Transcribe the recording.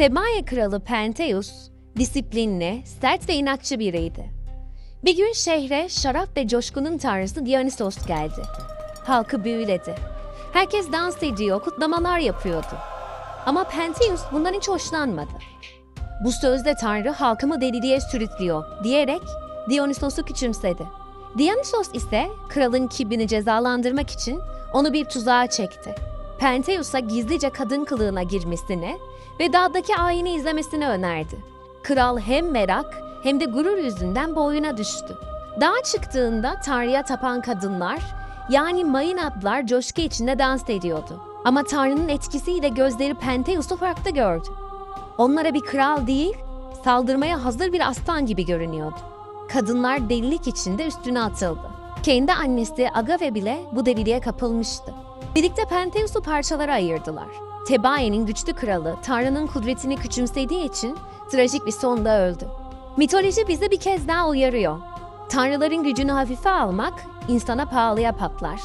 Tebaya kralı Pentheus, disiplinli, sert ve inatçı biriydi. Bir gün şehre şarap ve coşkunun tanrısı Dionysos geldi. Halkı büyüledi. Herkes dans ediyor, kutlamalar yapıyordu. Ama Pentheus bundan hiç hoşlanmadı. Bu sözde tanrı halkımı deliliğe sürüklüyor diyerek Dionysos'u küçümsedi. Dionysos ise kralın kibrini cezalandırmak için onu bir tuzağa çekti. Pentheus'a gizlice kadın kılığına girmesini ve dağdaki ayini izlemesini önerdi. Kral hem merak hem de gurur yüzünden boyuna düştü. Dağa çıktığında Tanrı'ya tapan kadınlar yani mayınatlar coşku içinde dans ediyordu. Ama Tanrı'nın etkisiyle gözleri Pentheus'u farklı gördü. Onlara bir kral değil, saldırmaya hazır bir aslan gibi görünüyordu. Kadınlar delilik içinde üstüne atıldı. Kendi annesi Agave bile bu deliliğe kapılmıştı. Birlikte Pentheus'u parçalara ayırdılar. Tebae'nin güçlü kralı Tanrı'nın kudretini küçümsediği için trajik bir sonda öldü. Mitoloji bize bir kez daha uyarıyor. Tanrıların gücünü hafife almak insana pahalıya patlar.